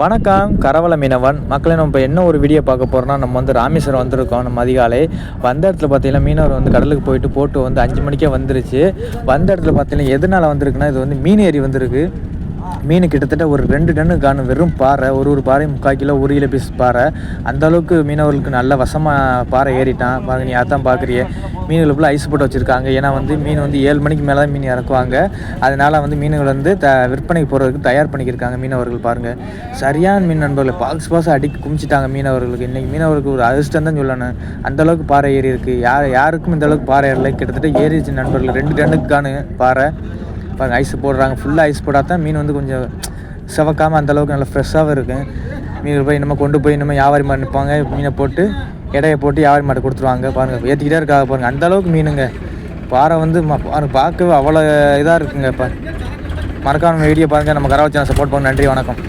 வணக்கம் கரவல மீனவன். மக்களை நம்ம இப்போ என்ன ஒரு வீடியோ பார்க்க போகிறோம்னா நம்ம வந்து ராமேஸ்வரம் வந்திருக்கோம். நம்ம அதிகாலை வந்த இடத்துல பார்த்தீங்கன்னா மீனவர் வந்து கடலுக்கு போயிட்டு போட்டு வந்து அஞ்சு மணிக்கே வந்துருச்சு. வந்த இடத்துல பார்த்தீங்கன்னா எதனால் வந்திருக்குன்னா இது வந்து மீன் ஏரி வந்திருக்கு. மீன் கிட்டத்தட்ட ஒரு ரெண்டு டன்னு காணும் வெறும் பாறை ஒரு ஒரு பாறை முக்கால் கிலோ ஒரு கிலோ பீஸ் பாறை. அந்த அளவுக்கு மீனவர்களுக்கு நல்ல வசமாக பாறை ஏறிட்டான். பாருங்க நீ அதான் மீன்கள் ஃபுல்லாக ஐஸ் போட்டு வச்சுருக்காங்க. ஏன்னா வந்து மீன் வந்து ஏழு மணிக்கு மேலே தான் மீன் இறக்குவாங்க. அதனால் வந்து மீன்கள் வந்து த விற்பனைக்கு போகிறதுக்கு தயார் பண்ணிக்கிருக்காங்க மீனவர்கள் பாருங்கள் சரியான மீன் நண்பர்களை பாக்ஸ் பாக்ஸ் அடி குமிச்சிட்டாங்க மீனவர்களுக்கு. இன்றைக்கி மீனவர்களுக்கு ஒரு அதிர்ஷ்டம் தான் சொல்லணும். அந்த அளவுக்கு பாறை ஏறி இருக்குது யார் யாருக்கும் இந்த அளவுக்கு பாறை ஏறலை. கிட்டத்தட்ட ஏறிச்சு நண்பர்கள் ரெண்டு டன்னுக்கான பாறை. பாருங்க ஐஸ் போடுறாங்க ஃபுல்லாக ஐஸ் போட்டால் தான் மீன் வந்து கொஞ்சம் செவக்காமல் அந்த அளவுக்கு நல்லா ஃப்ரெஷ்ஷாகவும் இருக்கும். மீன் போய் நம்ம கொண்டு போய் நம்ம வியாபாரி மாடு நிற்பாங்க மீனை போட்டு இடையை போட்டு வியாபாரி மாட்டை கொடுத்துருவாங்க பாருங்கள் ஏற்றிக்கிட்டே இருக்காங்க பாருங்கள் அந்தளவுக்கு மீனுங்க. பாறை வந்து ம- பாருங்க பார்க்கவே அவ்வளோ இதாக இருக்குங்க இப்போ. மறக்காம வீடியோ பாருங்கள் நம்ம கரவச்சனை சப்போர்ட் பண்ண நன்றி வணக்கம்.